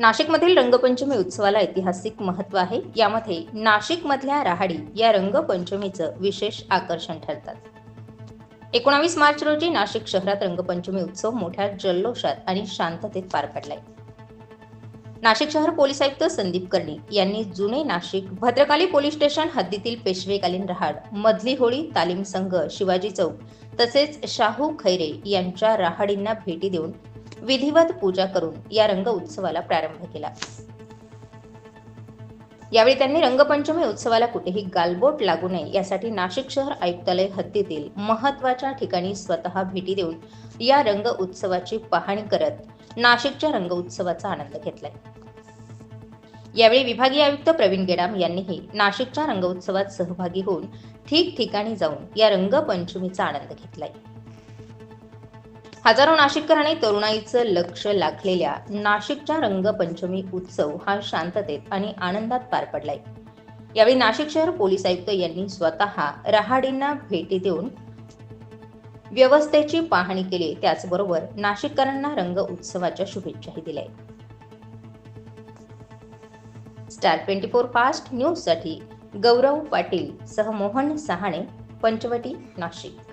नाशिकमधील रंगपंचमी उत्सवाला ऐतिहासिक महत्त्व आहे. यामध्ये नाशिकमधल्या राहाडी या रंगपंचमीचं विशेष आकर्षण ठरतात. एकोणावीस मार्च रोजी नाशिक शहरात रंगपंचमी उत्सव मोठ्या जल्लोषात आणि शांततेत पार पडलाय. नाशिक शहर पोलीस आयुक्त संदीप कर्णी यांनी जुने नाशिक भद्रकाली पोलीस स्टेशन हद्दीतील पेशवेकालीन रहाड मधली होळी तालीम संघ शिवाजी चौक तसेच शाहू खैरे यांच्या रहाडींना भेटी देऊन विधिवत पूजा करून या रंग उत्सवाला प्रारंभ केला. यावेळी त्यांनी रंगपंचमी उत्सवाला कुठेही गालबोट लागू नये यासाठी नाशिक शहर आयुक्तालय हद्दीतील महत्त्वाच्या ठिकाणी स्वतः भेटी देऊन या रंग उत्सवाची पाहणी करत नाशिकच्या रंग उत्सवाचा आनंद घेतलाय. यावेळी विभागीय आयुक्त प्रवीण गेडाम यांनीही नाशिकच्या रंग उत्सवात सहभागी होऊन ठिकठिकाणी जाऊन या रंगपंचमीचा आनंद घेतलाय. हजारो नाशिककरांनी तरुणाईचं लक्ष लागलेल्या नाशिकच्या रंगपंचमी उत्सव हा शांततेत आणि आनंदात पार पडलाय. यावेळी नाशिक शहर पोलीस आयुक्त यांनी स्वतः रहाडींना भेटी देऊन व्यवस्थेची पाहणी केली. त्याचबरोबर नाशिककरांना रंग उत्सवाच्या शुभेच्छाही दिल्या. स्टार ट्वेंटी फोर फास्ट न्यूजसाठी गौरव पाटील सह मोहन सहाणे पंचवटी नाशिक.